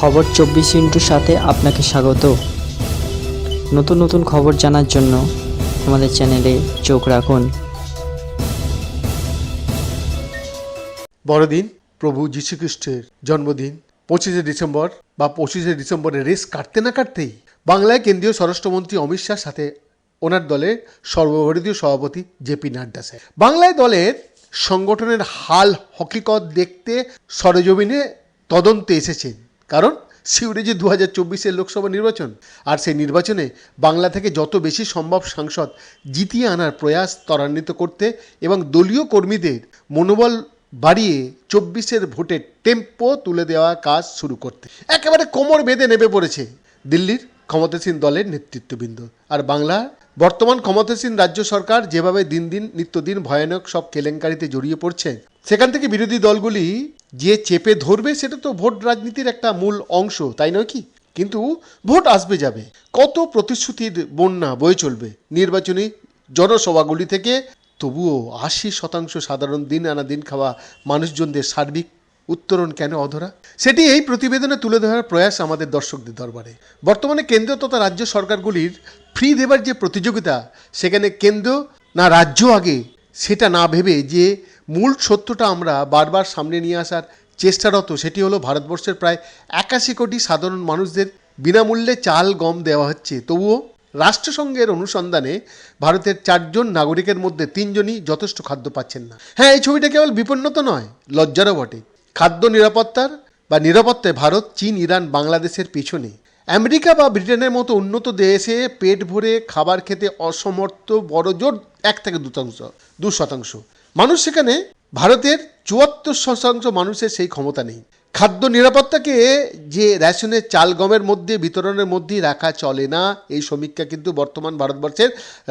খবর চব্বিশ ইন্টুর সাথে আপনাকে স্বাগত। নতুন নতুন খবর জানার জন্য আমাদের চ্যানেলে চোখ রাখুন। বড়দিন প্রভু যীশুখ্রিস্টের জন্মদিন। পঁচিশে ডিসেম্বর বা পঁচিশে ডিসেম্বরে রেস কাটতে না কাটতেই বাংলায় কেন্দ্রীয় স্বরাষ্ট্রমন্ত্রী অমিত শাহ সাথে ওনার দলের সর্বভারতীয় সভাপতি জেপি নাড্ডা স্যার। বাংলায় দলের সংগঠনের হাল হকিকত দেখতে সরজমিনে তদন্তে এসেছেন। কারণ সিউড়ে যে দু হাজার চব্বিশের লোকসভা নির্বাচন আর সেই নির্বাচনে বাংলা থেকে যত বেশি সম্ভব সাংসদ জিতিয়ে আনার প্রয়াস ত্বরান্বিত করতে এবং দলীয় কর্মীদের মনোবল বাড়িয়ে চব্বিশের ভোটের টেম্পো তুলে দেওয়া কাজ শুরু করতে। একেবারে কোমর বেঁধে নেমে পড়েছে দিল্লির ক্ষমতাসীন দলের নেতৃত্ববৃন্দ। আর বাংলা বর্তমান ক্ষমতাসীন রাজ্য সরকার যেভাবে দিন দিন নিত্যদিন ভয়ানক সব কেলেঙ্কারিতে জড়িয়ে পড়ছে, সেখান থেকে বিরোধী দলগুলি যে চেপে ধরবে সেটা তো ভোট রাজনীতির একটা মূল অংশ, তাই নয় কি? কিন্তু ভোট আসবে যাবে। কত প্রতিশ্রুতির বন্যা বয়ে চলবে নির্বাচনী জনসভাগুলি থেকে? তবুও আশি শতাংশ সাধারণ দিন আনা দিন খাওয়া মানুষজনদের সার্বিক উত্তরণ কেন অধরা? সেটি এই প্রতিবেদনে তুলে ধরার প্রয়াস আমাদের দর্শকদের দরবারে। বর্তমানে কেন্দ্র তথা রাজ্য সরকারগুলির ফ্রি দেবার যে প্রতিযোগিতা, সেখানে কেন্দ্র না রাজ্য আগে সেটা না ভেবে যে মূল সত্যটা আমরা বারবার সামনে নিয়ে আসার চেষ্টারত সেটি হলো ভারতবর্ষের প্রায় একাশি কোটি সাধারণ মানুষদের বিনামূল্যে চাল, গম দেওয়া হচ্ছে। তবুও রাষ্ট্রসংঘের অনুসন্ধানে ভারতের চারজন নাগরিকের মধ্যে তিনজনই যথেষ্ট খাদ্য পাচ্ছেন না। হ্যাঁ এই ছবিটা কেবল বিপন্নত নয়, লজ্জারও বটে। খাদ্য নিরাপত্তার বা নিরাপত্তায় ভারত, চীন, ইরান, বাংলাদেশের পেছনে। আমেরিকা বা ব্রিটেনের মতো উন্নত দেশে পেট ভরে খাবার খেতে অসমর্থ বড় জোর এক থেকে দু শতাংশ দু শতাংশ। মানুষ সেখানে ভারতের চুয়াত্তর শতাংশ মানুষের সেই ক্ষমতা নেই। খাদ্য নিরাপত্তাকে যে রেশনের চাল গমের মধ্যে, বিতরণের মধ্যেই রাখা চলে না, এই সমীক্ষা কিন্তু বর্তমান ভারতবর্ষের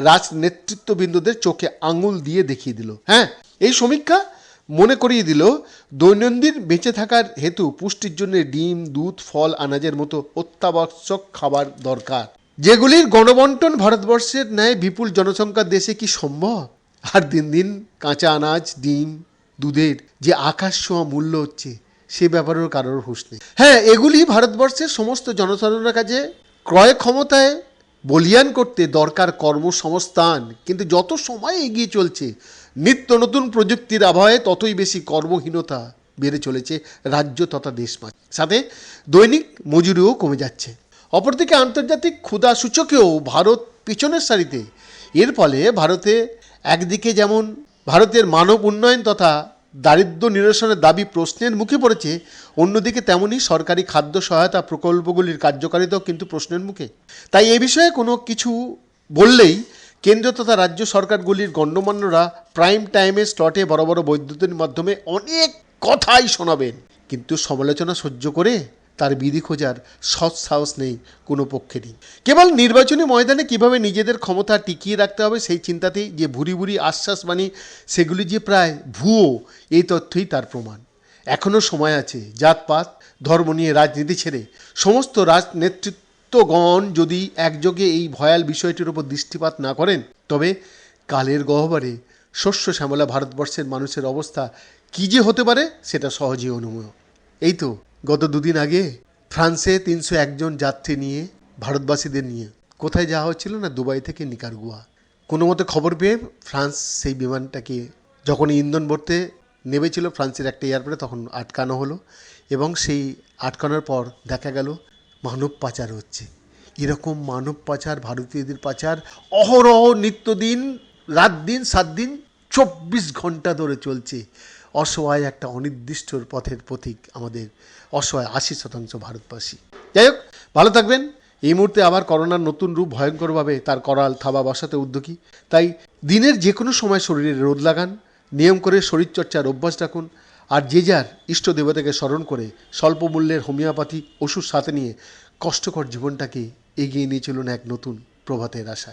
রাজনেতৃত্ববিন্দুদের চোখে আঙুল দিয়ে দেখিয়ে দিল। হ্যাঁ এই সমীক্ষা মনে করিয়ে দিল, দৈনন্দিন বেঁচে থাকার হেতু পুষ্টির জন্য ডিম, দুধ, ফল, আনাজের মতো অত্যাবশ্যক খাবার দরকার। যেগুলির গণবন্টন ভারতবর্ষের ন্যায় বিপুল জনসংখ্যার দেশে কি সম্ভব? আর দিন দিন কাঁচা আনাজ, ডিম, দুধের যে আকাশ ছোঁয়া মূল্য হচ্ছে, সে ব্যাপারেও কারোর হুঁশ নেই। হ্যাঁ এগুলি ভারতবর্ষের সমস্ত জনসাধারণের কাছে ক্রয় ক্ষমতায় বলিয়ান করতে দরকার কর্মসংস্থান, কিন্তু যত সময় এগিয়ে চলছে, নিত্য নতুন প্রযুক্তির আবহাওয়ায় ততই বেশি কর্মহীনতা বেড়ে চলেছে রাজ্য তথা দেশ সাথে দৈনিক মজুরিও কমে যাচ্ছে। অপরদিকে আন্তর্জাতিক ক্ষুধা সূচকেও ভারত পিছনের সারিতে। এর ফলে ভারতে একদিকে যেমন ভারতের মানব উন্নয়ন তথা দারিদ্র নিরসনের দাবি প্রশ্নের মুখে পড়েছে, অন্যদিকে তেমনই সরকারি খাদ্য সহায়তা প্রকল্পগুলির কার্যকারিতাও কিন্তু প্রশ্নের মুখে। তাই এ বিষয়ে কোনো কিছু বললেই কেন্দ্র তথা রাজ্য সরকারগুলির গণ্যমান্যরা প্রাইম টাইমে স্লটে বড় বড় বৈদ্যুতিন মাধ্যমে অনেক কথাই শোনাবেন। কিন্তু সমালোচনা সহ্য করে তার বিধি খোঁজার সৎ সাহস নেই কোনো পক্ষেরই। কেবল নির্বাচনী ময়দানে কীভাবে নিজেদের ক্ষমতা টিকিয়ে রাখতে হবে সেই চিন্তাতেই যে ভুরি ভুরি আশ্বাস বাণী সেগুলি যে প্রায় ভুয়ো, এই তথ্যই তার প্রমাণ। এখনও সময় আছে, জাতপাত, ধর্ম নিয়ে রাজনীতি ছেড়ে সমস্ত রাজনেতৃত্বগণ যদি একযোগে এই ভয়াল বিষয়টির উপর দৃষ্টিপাত না করেন, তবে কালের গহ্বরে শস্য শ্যামলা ভারতবর্ষের মানুষের অবস্থা কী যে হতে পারে, সেটা সহজেই অনুমেয়। এই তো গত দুদিন আগে ফ্রান্সে তিনশো একজন যাত্রী নিয়ে, ভারতবাসীদের নিয়ে। কোথায় যাওয়া হচ্ছিল না? দুবাই থেকে নিকারগুয়া। কোনো মতে খবর পেয়ে ফ্রান্স সেই বিমানটাকে যখন ইন্ধন ভরতে নেমেছিল ফ্রান্সের একটা এয়ারপোর্টে, তখন আটকানো হলো এবং সেই আটকানোর পর দেখা গেল মানব পাচার হচ্ছে। এরকম মানব পাচার, ভারতীয়দের পাচার, অহরহ নিত্যদিন রাত দিন সাত দিন চব্বিশ ঘণ্টা ধরে চলছে। অসহায় একটা অনির্দিষ্ট পথের প্রতীক আমাদের অসহায় আশি শতাংশ ভারতবাসী। যাই হোক, ভালো থাকবেন। এই মুহূর্তে আবার করোনার নতুন রূপ ভয়ঙ্করভাবে তার করাল থাবা বসাতে উদ্যোগী। তাই দিনের যে কোনো সময় শরীরে রোদ লাগান, নিয়ম করে শরীরচর্চার অভ্যাস রাখুন, আর যে যার ইষ্ট দেবতাকে স্মরণ করে স্বল্প মূল্যের হোমিওপ্যাথি ওষুধ সাথে নিয়ে কষ্টকর জীবনটাকে এগিয়ে নিয়ে চলুন এক নতুন প্রভাতের আশায়।